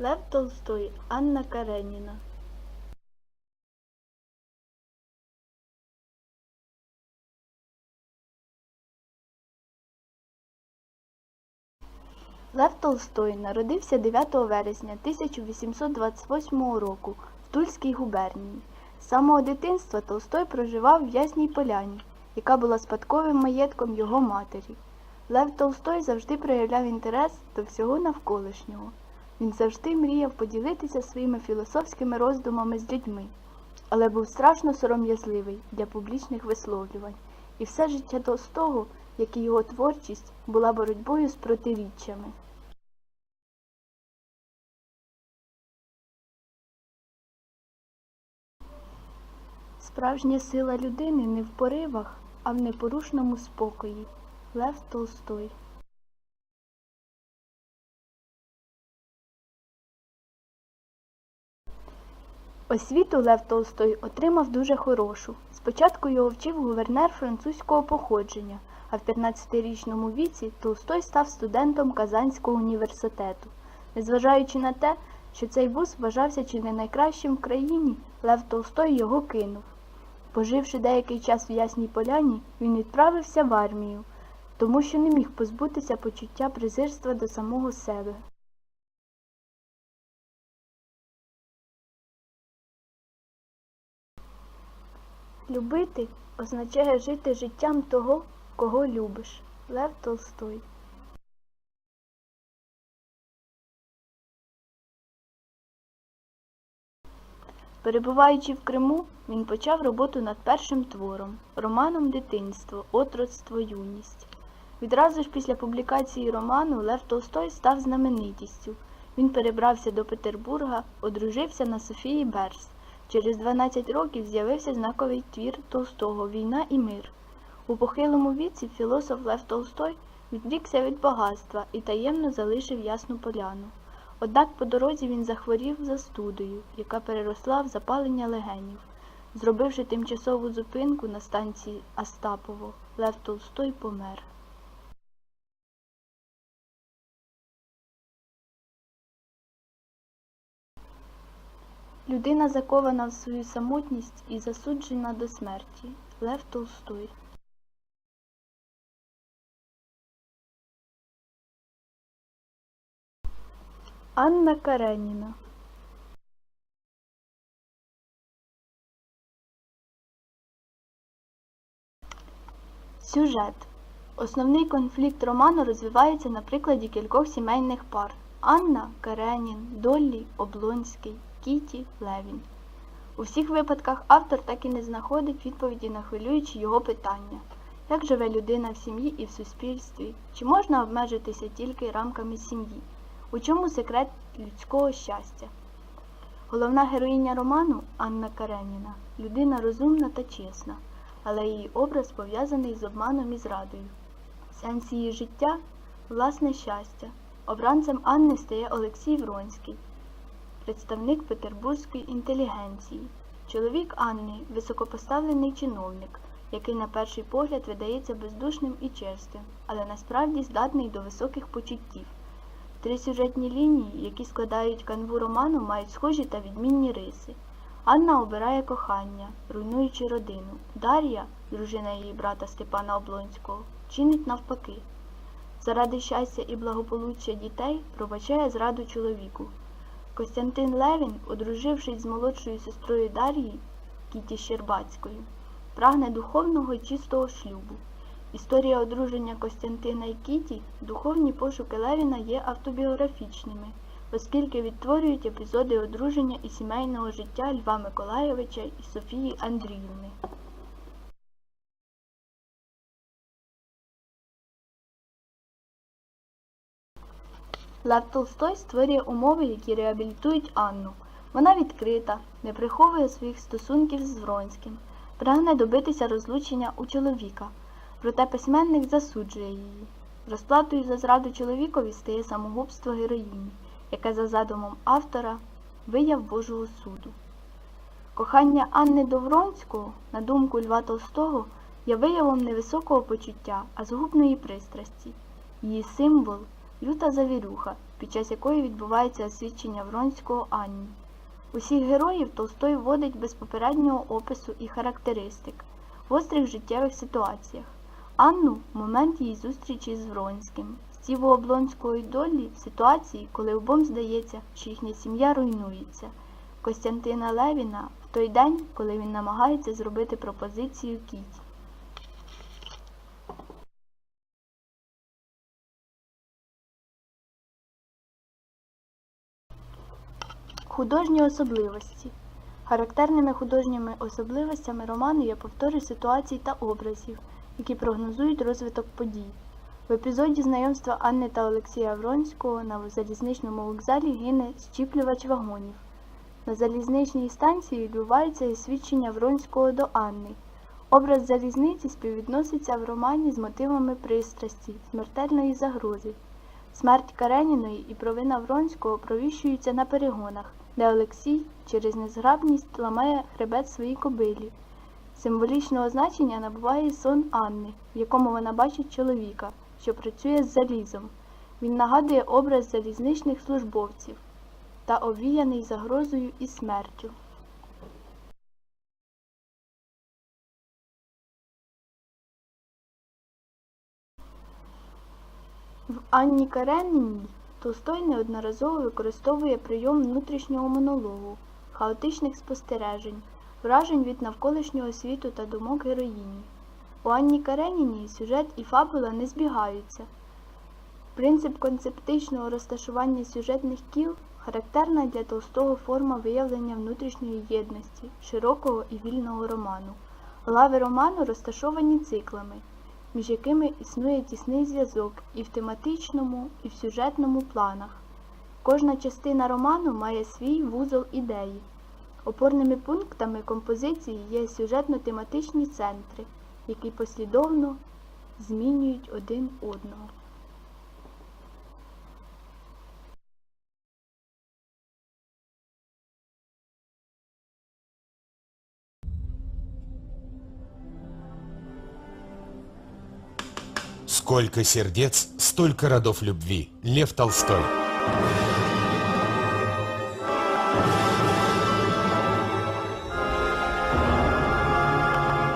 Лев Толстой, Анна Кареніна. Лев Толстой народився 9 вересня 1828 року в Тульській губернії. З самого дитинства Толстой проживав в Ясній Поляні, яка була спадковим маєтком його матері. Лев Толстой завжди проявляв інтерес до всього навколишнього. Він завжди мріяв поділитися своїми філософськими роздумами з людьми, але був страшно сором'язливий для публічних висловлювань, і все життя Толстого, як і його творчість, була боротьбою з протиріччями. Справжня сила людини не в поривах, а в непорушному спокої. Лев Толстой. Освіту Лев Толстой отримав дуже хорошу. Спочатку його вчив гувернер французького походження, а в 15-річному віці Толстой став студентом Казанського університету. Незважаючи на те, що цей вуз вважався чи не найкращим в країні, Лев Толстой його кинув. Поживши деякий час в Ясній Поляні, він відправився в армію, тому що не міг позбутися почуття презирства до самого себе. Любити означає жити життям того, кого любиш. Лев Толстой. Перебуваючи в Криму, він почав роботу над першим твором романом Дитинство, отрочство, юність. Відразу ж після публікації роману Лев Толстой став знаменитістю. Він перебрався до Петербурга, одружився на Софії Берс. Через 12 років з'явився знаковий твір Толстого Війна і мир. У похилому віці філософ Лев Толстой відрікся від багатства і таємно залишив Ясну Поляну. Однак по дорозі він захворів застудою, яка переросла в запалення легенів. Зробивши тимчасову зупинку на станції Остапово, Лев Толстой помер. Людина закована в свою самотність і засуджена до смерті. Лев Толстой. Анна Кареніна. Сюжет. Основний конфлікт роману розвивається на прикладі кількох сімейних пар Анна, Каренін, Доллі, Облонський, Кіті, Левін. У всіх випадках автор так і не знаходить відповіді на хвилюючі його питання. Як живе людина в сім'ї і в суспільстві? Чи можна обмежитися тільки рамками сім'ї? У чому секрет людського щастя? Головна героїня роману Анна Кареніна людина розумна та чесна, але її образ пов'язаний з обманом і зрадою. Сенс її життя власне щастя. Обранцем Анни стає Олексій Вронський, представник петербурзької інтелігенції. Чоловік Анни високопоставлений чиновник, який на перший погляд видається бездушним і честим, але насправді здатний до високих почуттів. Три сюжетні лінії, які складають канву роману, мають схожі та відмінні риси. Анна обирає кохання, руйнуючи родину. Дар'я, дружина її брата Степана Облонського, чинить навпаки. Заради щастя і благополуччя дітей пробачає зраду чоловіку. Костянтин Левін, одружившись з молодшою сестрою Дар'ї, Кіті Щербацькою, прагне духовного і чистого шлюбу. Історія одруження Костянтина і Кіті, духовні пошуки Левіна є автобіографічними, оскільки відтворюють епізоди одруження і сімейного життя Льва Миколайовича і Софії Андріївни. Лев Толстой створює умови, які реабілітують Анну. Вона відкрита, не приховує своїх стосунків з Вронським, прагне добитися розлучення у чоловіка. Проте письменник засуджує її. Розплатою за зраду чоловікові стає самогубство героїні, яке за задумом автора вияв Божого суду. Кохання Анни до Вронського, на думку Льва Толстого, є виявом не високого почуття, а згубної пристрасті. Її символ люта завірюха, під час якої відбувається освідчення Вронського Анні. Усіх героїв Толстой вводить без попереднього опису і характеристик в острих життєвих ситуаціях. Анну момент її зустрічі з Вронським, Стіву Облонського і Доллі в ситуації, коли обом здається, що їхня сім'я руйнується. Костянтина Левіна в той день, коли він намагається зробити пропозицію Кіті. Художні особливості. Характерними художніми особливостями роману є повтори ситуацій та образів, які прогнозують розвиток подій. В епізоді знайомства Анни та Олексія Вронського на залізничному вокзалі гине щіплювач вагонів. На залізничній станції відбувається і свідчення Вронського до Анни. Образ залізниці співвідноситься в романі з мотивами пристрасті, смертельної загрози. Смерть Кареніної і провина Вронського провіщуються на перегонах, де Олексій через незграбність ламає хребет своїй кобилі. Символічного значення набуває сон Анни, в якому вона бачить чоловіка, що працює з залізом. Він нагадує образ залізничних службовців та обвіяний загрозою і смертю. В Анні Кареніній Толстой неодноразово використовує прийом внутрішнього монологу, хаотичних спостережень, вражень від навколишнього світу та думок героїні. У Анні Кареніній сюжет і фабула не збігаються. Принцип концептичного розташування сюжетних кіл характерна для Толстого форма виявлення внутрішньої єдності, широкого і вільного роману. Глави роману розташовані циклами, між якими існує тісний зв'язок і в тематичному, і в сюжетному планах. Кожна частина роману має свій вузол ідеї. Опорними пунктами композиції є сюжетно-тематичні центри, які послідовно змінюють один одного. Сколько сердец, столько родов любви. Лев Толстой.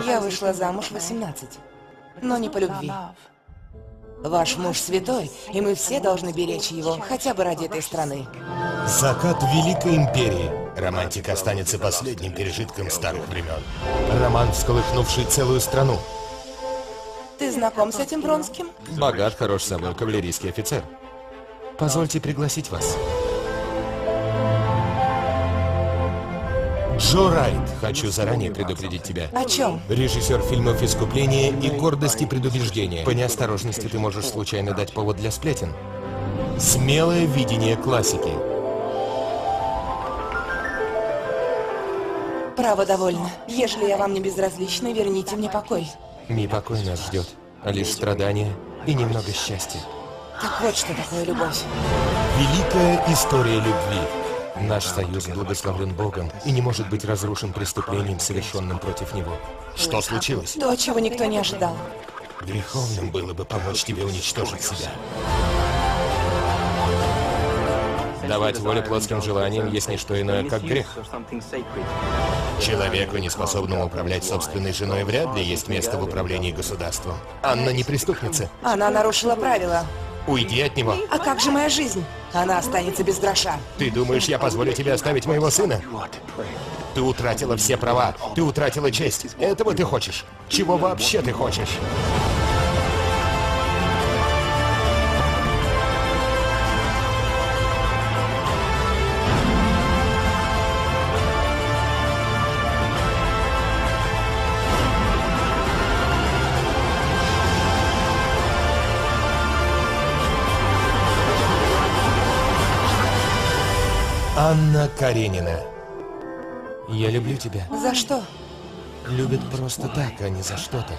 Я вышла замуж в 18, но не по любви. Ваш муж святой, и мы все должны беречь его, хотя бы ради этой страны. Закат Великой Империи. Романтика останется последним пережитком старых времен. Роман, всколыхнувший целую страну. Ты знаком с этим Бронским? Богат, хорош собой, кавалерийский офицер. Позвольте пригласить вас. Джо Райт, хочу заранее предупредить тебя. О чем? Режиссер фильмов «Искупление» и «Гордость и предубеждение». По неосторожности ты можешь случайно дать повод для сплетен. Смелое видение классики. Право довольно. Ежели я вам не безразлична, верните мне покой. Не покой нас ждет, а лишь страдания и немного счастья. Так вот что такое любовь. Великая история любви. Наш союз благословлен Богом и не может быть разрушен преступлением, совершенным против него. Что случилось? То, чего никто не ожидал. Греховным было бы помочь тебе уничтожить себя. Давать волю плотским желаниям есть не что иное, как грех. Человеку, неспособному управлять собственной женой, вряд ли есть место в управлении государством. Анна не преступница. Она нарушила правила. Уйди от него. А как же моя жизнь? Она останется без гроша. Ты думаешь, я позволю тебе оставить моего сына? Ты утратила все права, ты утратила честь. Этого ты хочешь? Чего вообще ты хочешь? Анна Каренина. Я люблю тебя. За что? Любят просто так, а не за что-то.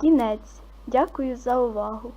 Кінець. Дякую за увагу!